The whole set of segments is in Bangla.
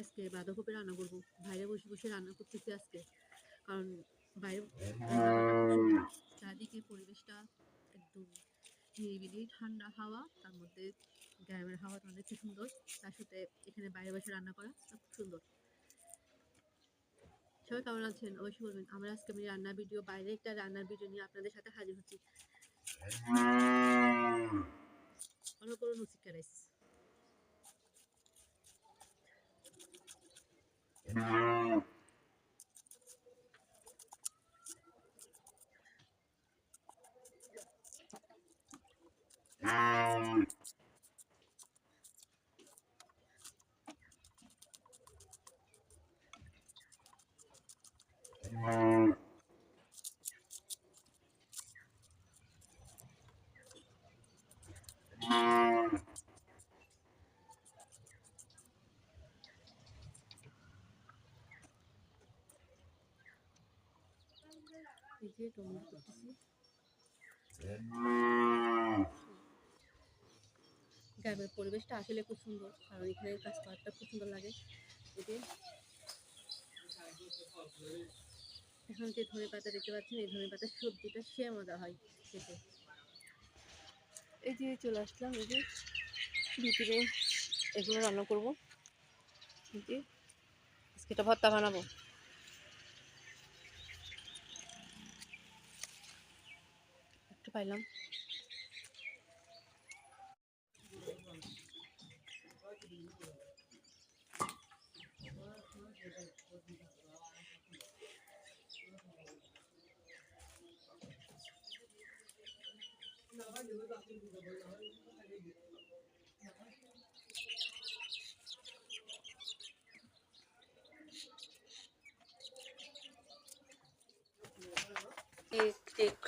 আজকে বাঁধাকপি রান্না করব। বাইরে বসে বসে রান্না করতেছি আজকে। কারণ বাইরে চারদিকে পরিবেশটা একদম নিরিবিলি ঠান্ডা হাওয়া, তার মধ্যে গ্রামের হাওয়াটা অনেক সুন্দর। তার সাথে এখানে বাইরে বসে রান্না করা খুব সুন্দর। সবাই কেমন আছেন? অবশ্যই বলবেন। আমরা আজকে আমি রান্নার ভিডিও, বাইরে একটা রান্নার ভিডিও নিয়ে আপনাদের সাথে হাজির হচ্ছি। অন্য কোনো রাইস। গ্রামের পরিবেশটা আসলে খুব সুন্দর কারণ এখানে করাটা খুব সুন্দর লাগে। যে এখন যে ধনে পাতা দেখতে পাচ্ছেন, এই ধনে পাতার সবজিটা সে মজা হয় খেতে। এই যে চলে আসলাম, এই যে ভিতরে এগুলো রান্না করব। আজকে এটা ভর্তা বানাবো। একটু পাইলাম।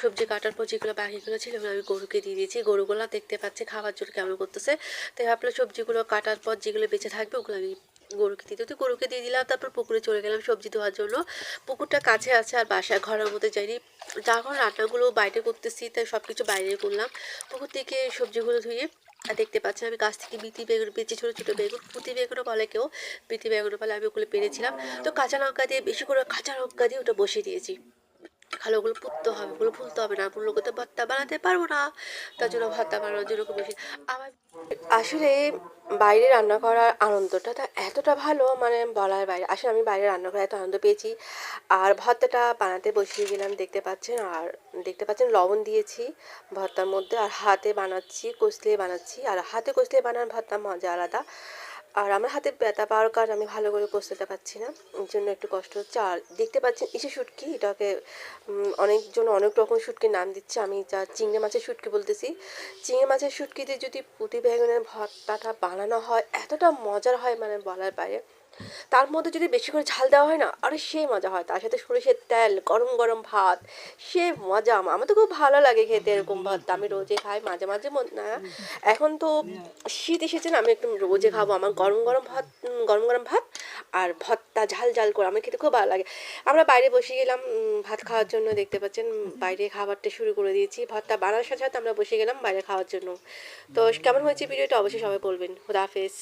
সবজি কাটার পর যেগুলো বাকিগুলো ছিল আমি গরুকে দিয়ে দিয়েছি। গরুগুলো দেখতে পাচ্ছে খাবার জন্য কেমন করতেছে। তাই ভাবলাম সবজিগুলো কাটার পর যেগুলো বেঁচে থাকবে, ওগুলো আমি গরুকে দিতে। তো গরুকে দিয়ে দিলাম, তারপর পুকুরে চলে গেলাম, সবজি ধোয়ার জন্য। পুকুরটা কাছে আছে আর বাসায়, ঘরের মধ্যে যাইনি। যখন রান্নাগুলো বাইরে করতেছি, তাই সব কিছু বাইরে করলাম। পুকুর থেকে সবজিগুলো ধুয়ে আর দেখতে পাচ্ছি আমি গাছ থেকে বিতি বেগুন, বেঁচে ছোটো ছোটো বেগুন, পুঁতি বেগুনও বলে কেউ বিতি বেগুনও বলে, আমি ওগুলো পেরেছিলাম। তো কাঁচা লঙ্কা দিয়ে, বেশি করে কাঁচা লঙ্কা দিয়ে ওটা বসিয়ে দিয়েছি। খালো ওগুলো পুততে হবে, ওগুলো ফুলতে হবে না ওগুলো তো ভর্তা বানাতে পারব না। তার জন্য ভর্তা বানানোর জন্য খুব বেশি আমার আসলে বাইরে রান্না করার আনন্দটা তা এতটা ভালো মানে বলার বাইরে আসলে আমি বাইরে রান্না করে এত আনন্দ পেয়েছি। আর ভর্তাটা বানাতে বসিয়ে গেলাম দেখতে পাচ্ছেন, আর দেখতে পাচ্ছেন লবণ দিয়েছি ভর্তার মধ্যে, আর হাতে বানাচ্ছি, কষলে বানাচ্ছি, আর হাতে কষলে বানান ভর্তা মজা আলাদা। আর আমার হাতে ব্যথা পাওয়ার কারণে আমি ভালো করে কষতে পারছি না। এর জন্য একটু কষ্ট হচ্ছে। আর দেখতে পাচ্ছেন ইসে শুটকি, এটাকে অনেকজন অনেক রকম শুটকির নাম দিচ্ছে। আমি যা চিংড়ি মাছের শুটকি বলতেছি, চিংড়ি মাছের শুটকিতে যদি পুঁটি বেগুনের ভর্তাটা বানানো হয়, এতটা মজার হয় মানে বলার বাইরে। তার মধ্যে যদি বেশি করে ঝাল দেওয়া হয় না আরও সেই মজা হয়। তার সাথে সরষের তেল, গরম গরম ভাত, সে মজা। আমার আমার তো খুব ভালো লাগে খেতে এরকম ভাত। আমি রোজে খাই, মাঝে মাঝে না। এখন তো শীত এসেছে না, আমি একটু রোজে খাব। আমার গরম গরম ভাত গরম গরম ভাত আর ভর্তা ঝাল ঝাল করে আমার খেতে খুব ভালো লাগে। আমরা বাইরে বসে গেলাম ভাত খাওয়ার জন্য দেখতে পাচ্ছেন, বাইরে খাবারটা শুরু করে দিয়েছি। ভর্তা বানানোর সাথে সাথে আমরা বসে গেলাম বাইরে খাওয়ার জন্য। তো কেমন হয়েছে ভিডিওটা অবশ্যই সবাই বলবেন। খুদা হাফেজ।